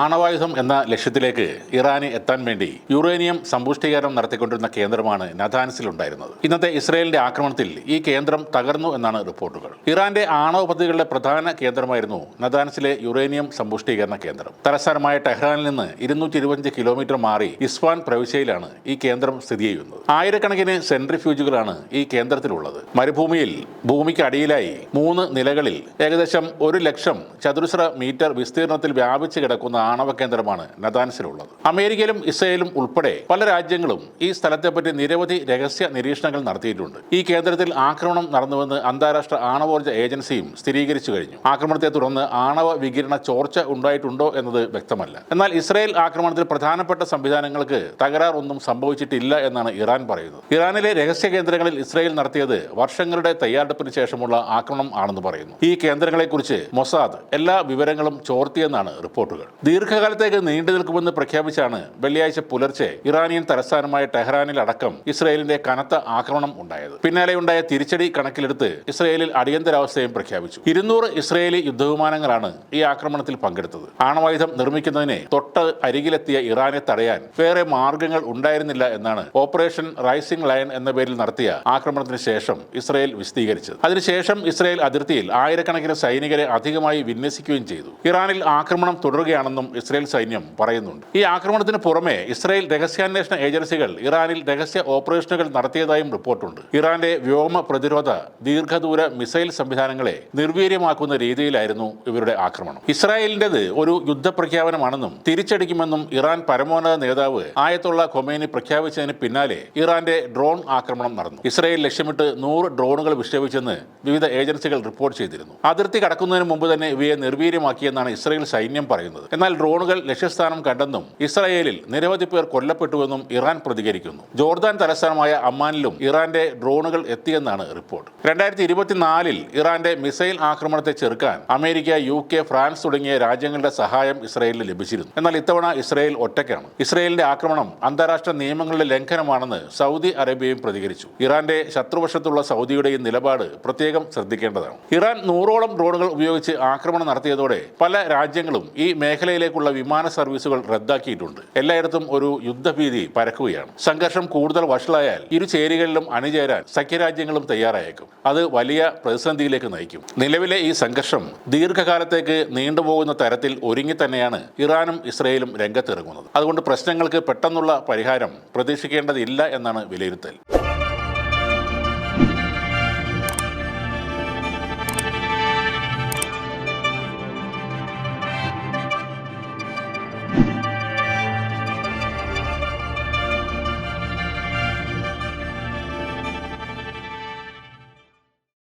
ആണവായുധം എന്ന ലക്ഷ്യത്തിലേക്ക് ഇറാന് എത്താൻ വേണ്ടി യുറേനിയം സമ്പുഷ്ടീകരണം നടത്തിക്കൊണ്ടിരുന്ന കേന്ദ്രമാണ് നഥാൻസിലുണ്ടായിരുന്നത്. ഇന്നത്തെ ഇസ്രയേലിന്റെ ആക്രമണത്തിൽ ഈ കേന്ദ്രം തകർന്നു എന്നാണ് റിപ്പോർട്ടുകൾ. ഇറാന്റെ ആണവ പദ്ധതികളുടെ പ്രധാന കേന്ദ്രമായിരുന്നു നഥാൻസിലെ യുറേനിയം സമ്പുഷ്ടീകരണ കേന്ദ്രം. തലസ്ഥാനമായ ടെഹ്റാനിൽ നിന്ന് ഇരുന്നൂറ്റി ഇരുപത്തിയഞ്ച് കിലോമീറ്റർ മാറി ഇസ്ഫാൻ പ്രവിശ്യയിലാണ് ഈ കേന്ദ്രം സ്ഥിതി ചെയ്യുന്നത്. ആയിരക്കണക്കിന് സെൻട്രിഫ്യൂജുകളാണ് ഈ കേന്ദ്രത്തിലുള്ളത്. മരുഭൂമിയിൽ ഭൂമിക്ക് അടിയിലായി മൂന്ന് നിലകളിൽ ഏകദേശം ഒരു ലക്ഷം ചതുരശ്ര മീറ്റർ വിസ്തീർണത്തിൽ വ്യാപിച്ചു കിടക്കുന്ന ആണവ കേന്ദ്രമാണ് നദാൻസിലുള്ളത്. അമേരിക്കയിലും ഇസ്രയേലും ഉൾപ്പെടെ പല രാജ്യങ്ങളും ഈ സ്ഥലത്തെപ്പറ്റി നിരവധി രഹസ്യ നിരീക്ഷണങ്ങൾ നടത്തിയിട്ടുണ്ട്. ഈ കേന്ദ്രത്തിൽ ആക്രമണം നടന്നുവെന്ന് അന്താരാഷ്ട്ര ആണവോർജ ഏജൻസിയും സ്ഥിരീകരിച്ചു കഴിഞ്ഞു. ആക്രമണത്തെ തുടർന്ന് ആണവ വികിരണ ചോർച്ച ഉണ്ടായിട്ടുണ്ടോ എന്നത് വ്യക്തമല്ല. എന്നാൽ ഇസ്രയേൽ ആക്രമണത്തിൽ പ്രധാനപ്പെട്ട സംവിധാനങ്ങൾക്ക് തകരാറൊന്നും സംഭവിച്ചിട്ടില്ല എന്നാണ് ഇറാൻ പറയുന്നത്. ഇറാനിലെ രഹസ്യ കേന്ദ്രങ്ങളിൽ ഇസ്രയേൽ നടത്തിയത് വർഷങ്ങളുടെ തയ്യാറെടുപ്പിന് ശേഷമുള്ള ആക്രമണം ആണെന്ന് പറയുന്നു. ഈ കേന്ദ്രങ്ങളെക്കുറിച്ച് മൊസാദ് എല്ലാ വിവരങ്ങളും ചോർത്തിയെന്നാണ് റിപ്പോർട്ടുകൾ. ദീർഘകാലത്തേക്ക് നീണ്ടു നിൽക്കുമെന്ന് പ്രഖ്യാപിച്ചാണ് വെള്ളിയാഴ്ച പുലർച്ചെ ഇറാനിയൻ തലസ്ഥാനമായ ടെഹ്റാനിൽ അടക്കം ഇസ്രയേലിന്റെ കനത്ത ആക്രമണം ഉണ്ടായത്. പിന്നാലെയുണ്ടായ തിരിച്ചടി കണക്കിലെടുത്ത് ഇസ്രയേലിൽ അടിയന്തരാവസ്ഥയും പ്രഖ്യാപിച്ചു. ഇരുന്നൂറ് ഇസ്രയേലി യുദ്ധവിമാനങ്ങളാണ് ഈ ആക്രമണത്തിൽ പങ്കെടുത്തത്. ആണവായുധം നിർമ്മിക്കുന്നതിനെ തൊട്ട് അരികിലെത്തിയ ഇറാനെ തടയാൻ വേറെ മാർഗങ്ങൾ ഉണ്ടായിരുന്നില്ല എന്നാണ് ഓപ്പറേഷൻ റൈസിംഗ് ലയൺ എന്ന പേരിൽ നടത്തിയ ആക്രമണത്തിന് ശേഷം ഇസ്രയേൽ വിശദീകരിച്ചത്. അതിനുശേഷം ഇസ്രയേൽ അതിർത്തിയിൽ ആയിരക്കണക്കിന് സൈനികരെ അധികമായി വിന്യസിക്കുകയും ചെയ്തു. ഇറാനിൽ ആക്രമണം തുടരുകയാണെന്നും ഇസ്രയേൽ സൈന്യം പറയുന്നുണ്ട്. ഈ ആക്രമണത്തിന് പുറമെ ഇസ്രയേൽ രഹസ്യാന്വേഷണ ഏജൻസികൾ ഇറാനിൽ രഹസ്യ ഓപ്പറേഷനുകൾ നടത്തിയതായും റിപ്പോർട്ടുണ്ട്. ഇറാന്റെ വ്യോമ പ്രതിരോധ ദീർഘദൂര മിസൈൽ സംവിധാനങ്ങളെ നിർവീര്യമാക്കുന്ന രീതിയിലായിരുന്നു ഇവരുടെ ആക്രമണം. ഇസ്രായേലിന്റേത് ഒരു യുദ്ധപ്രഖ്യാപനമാണെന്നും തിരിച്ചടിക്കുമെന്നും ഇറാൻ പരമോന്നത നേതാവ് ആയത്തുള്ള ഖൊമേനി പ്രഖ്യാപിച്ചതിന് പിന്നാലെ ഇറാന്റെ ഡ്രോൺ ആക്രമണം നടന്നു. ഇസ്രായേൽ ലക്ഷ്യമിട്ട് നൂറ് ഡ്രോണുകൾ വിക്ഷേപിച്ചെന്ന് വിവിധ ഏജൻസികൾ റിപ്പോർട്ട് ചെയ്തിരുന്നു. അതിർത്തി കടക്കുന്നതിന് മുമ്പ് തന്നെ ഇവയെ നിർവീര്യമാക്കിയെന്നാണ് ഇസ്രായേൽ സൈന്യം പറയുന്നത്. എന്നാൽ ഡ്രോണുകൾ ലക്ഷ്യസ്ഥാനം കണ്ടെന്നും ഇസ്രായേലിൽ നിരവധി പേർ കൊല്ലപ്പെട്ടുവെന്നും ഇറാൻ പ്രതികരിക്കുന്നു. ജോർദാൻ തലസ്ഥാനമായ അമ്മാനിലും ഇറാന്റെ ഡ്രോണുകൾ എത്തിയെന്നാണ് റിപ്പോർട്ട്. രണ്ടായിരത്തി ഇരുപത്തിനാലിൽ ഇറാന്റെ മിസൈൽ ആക്രമണത്തെ ചെറുക്കാൻ അമേരിക്ക യു കെ ഫ്രാൻസ് തുടങ്ങിയ രാജ്യങ്ങളുടെ സഹായം ഇസ്രായേലിന് ലഭിച്ചിരുന്നു. എന്നാൽ ഇത്തവണ ഇസ്രായേൽ ഒറ്റയ്ക്കാണ്. ഇസ്രായേലിന്റെ ആക്രമണം അന്താരാഷ്ട്ര നിയമങ്ങളുടെ ലംഘനമാണെന്ന് സൗദി അറേബ്യയും പ്രതികരിച്ചു. ഇറാന്റെ ശത്രുവശത്തുള്ള സൗദിയുടെയും നിലപാട് പ്രത്യേകം ശ്രദ്ധിക്കേണ്ടതാണ്. ഇറാൻ നൂറോളം ഡ്രോണുകൾ ഉപയോഗിച്ച് ആക്രമണം നടത്തിയതോടെ പല രാജ്യങ്ങളും ഈ മേഖലയിലേക്കുള്ള വിമാന സർവീസുകൾ റദ്ദാക്കിയിട്ടുണ്ട്. എല്ലായിടത്തും ഒരു യുദ്ധഭീതി പരക്കുകയാണ്. സംഘർഷം കൂടുതൽ വഷളായാൽ ഇരു ചേരികളിലും അണിചേരാൻ സഖ്യരാജ്യങ്ങളും തയ്യാറായേക്കും. അത് വലിയ പ്രതിസന്ധിയിലേക്ക് നയിക്കും. നിലവിലെ ഈ സംഘർഷം ദീർഘകാലത്തേക്ക് നീണ്ടുപോകുന്ന തരത്തിൽ ഒരുങ്ങി തന്നെയാണ് ഇറാനും ഇസ്രയേലും രംഗത്തിറങ്ങുന്നത്. അതുകൊണ്ട് പ്രശ്നങ്ങൾക്ക് പെട്ടെന്നുള്ള പരിഹാരം പ്രതീക്ഷിക്കേണ്ടതില്ല എന്നാണ് വിലയിരുത്തൽ.